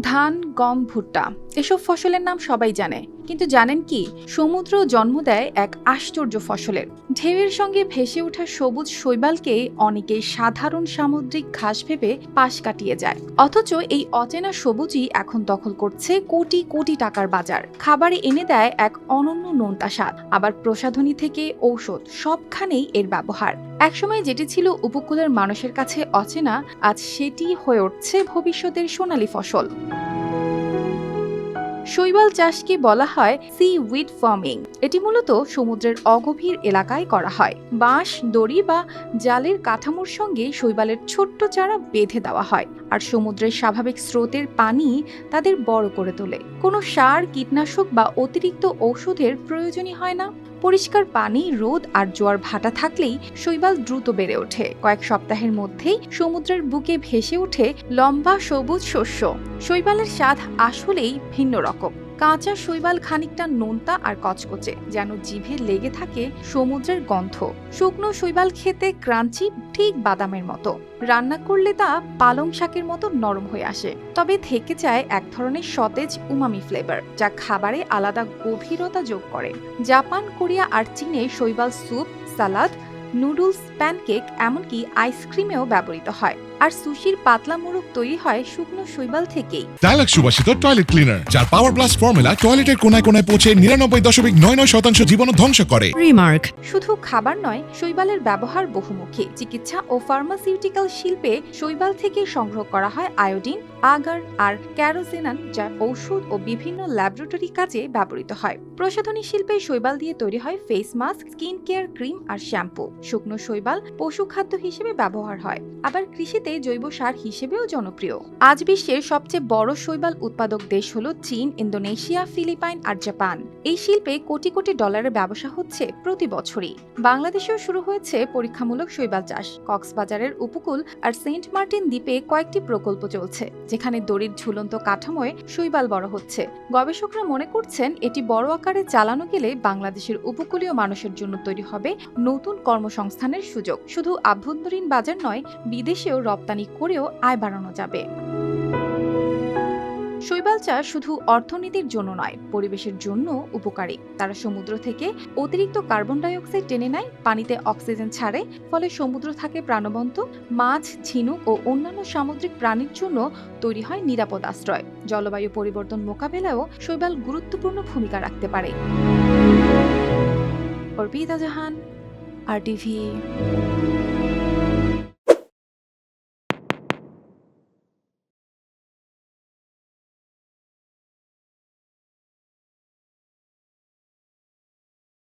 ধান গম ভুট্টা এসব ফসলের নাম সবাই জানে। কিন্তু জানেন কি? সমুদ্র জন্ম দেয় এক আশ্চর্য ফসলের। ঢেউয়ের সঙ্গে ভেসে ওঠা সবুজ শৈবালকে অনেকে সাধারণ সামুদ্রিক ঘাস ভেবে পাশ কাটিয়ে যায়। অথচ এই অচেনা সবুজই এখন দখল করছে কোটি কোটি টাকার বাজার। খাবারে এনে দেয় এক অনন্য নোনতা স্বাদ। আবার প্রসাধনী থেকে ঔষধ সবখানেই এর ব্যবহার। একসময় যেটি ছিল উপকূলের মানুষের কাছে অচেনা, আজ সেটি হয়ে উঠছে ভবিষ্যতের সোনালী ফসল। শৈবাল চাষকে বলা হয় সি উইড ফার্মিং এটি মূলত সমুদ্রের অগভীর এলাকায় করা হয়। বাঁশ, দড়ি বা জালের কাঠামোর সঙ্গে শৈবালের ছোট্ট চারা বেঁধে দেওয়া হয়। আর সমুদ্রের স্বাভাবিক স্রোতের পানি তাদের বড় করে তোলে। কোনো সার, কীটনাশক বা অতিরিক্ত ঔষধের প্রয়োজনই হয় না। পরিষ্কার পানি, রোদ আর জোয়ার ভাটা থাকলেই শৈবাল দ্রুত বেড়ে ওঠে। কয়েক সপ্তাহের মধ্যেই সমুদ্রের বুকে ভেসে ওঠে লম্বা সবুজ শস্য। শৈবালের স্বাদ আসলেই ভিন্ন রকম। কাঁচা শৈবাল খানিকটা নোনতা আর কচকচে, যেন জিভে লেগে থাকে সমুদ্রের গন্ধ। শুকনো শৈবাল খেতে ক্রাঞ্চি ঠিক বাদামের মতো। রান্না করলে তা পালং শাকের মতো নরম হয়ে আসে। তবে থেকে যায় এক ধরনের সতেজ উমামি ফ্লেভার যা খাবারে আলাদা গভীরতা যোগ করে। জাপান, কোরিয়া আর চীনে শৈবাল স্যুপ, সালাদ, নুডলস, প্যানকেক, এমনকি আইসক্রিমেও ব্যবহৃত হয়। আর সুশির পাতলা মোড়ক তৈরি হয় শুকনো শৈবাল থেকেই। ডায়ালগ সুবাসিত টয়লেট ক্লিনার যার পাওয়ার প্লাস ফর্মুলা টয়লেটের কোনায় কোনায় পৌঁছে নিরানব্বই দশমিক নয় নয় শতাংশ জীবন ধ্বংস করে। Remark. শুধু খাবার নয় শৈবালের ব্যবহার বহুমুখী। চিকিৎসা ও ফার্মাসিউটিক্যাল শিল্পে শৈবাল থেকে সংগ্রহ করা হয় আয়োডিন আগার আর ক্যারোসিনান যা ঔষধ ও বিভিন্ন ল্যাবরেটরি কাজে ব্যবহৃত হয়। প্রসাধনী শিল্পে শৈবাল দিয়ে তৈরি হয় face mask skin care cream আর শ্যাম্পু। শুকনো শৈবাল পশু খাদ্য হিসেবে ব্যবহার হয়। আবার কৃষিতে জৈব সার হিসেবেও জনপ্রিয়। আজ বিশ্বের সবচেয়ে বড় শৈবাল উৎপাদক দেশ হল চীন, ইন্দোনেশিয়া, ফিলিপাইন আর জাপান। এই শিল্পে কোটি কোটি ডলারের ব্যবসা হচ্ছে প্রতি বছরই। বাংলাদেশেও শুরু হয়েছে পরীক্ষামূলক শৈবাল চাষ। কক্সবাজারের উপকূল আর সেন্ট মার্টিন দ্বীপে কয়েকটি প্রকল্প চলছে, যেখানে দড়ির ঝুলন্ত কাঠামোয় শৈবাল বড় হচ্ছে। গবেষকরা মনে করছেন, এটি বড় আকারে চালানো গেলে বাংলাদেশের উপকূলীয় মানুষের জন্য তৈরি হবে নতুন কর্মসংস্থানের সুযোগ। শুধু আভ্যন্তরীণ বাজার নয়, বিদেশেও রপ্তানি করেও আয় বাড়ানো যাবে। শৈবাল চাষ শুধু অর্থনীতির জন্য নয়, পরিবেশের জন্য উপকারী। তারা সমুদ্র থেকে অতিরিক্ত কার্বন ডাই অক্সাইড টেনে নেয়, পানিতে অক্সিজেন ছাড়ে, ফলে সমুদ্র থাকে প্রাণবন্ত। মাছ, ঝিনুক ও অন্যান্য সামুদ্রিক প্রাণীর জন্য তৈরি হয় নিরাপদ আশ্রয়। জলবায়ু পরিবর্তন মোকাবেলায়ও শৈবাল গুরুত্বপূর্ণ ভূমিকা রাখতে পারে। অর্পিতা জাহান, আর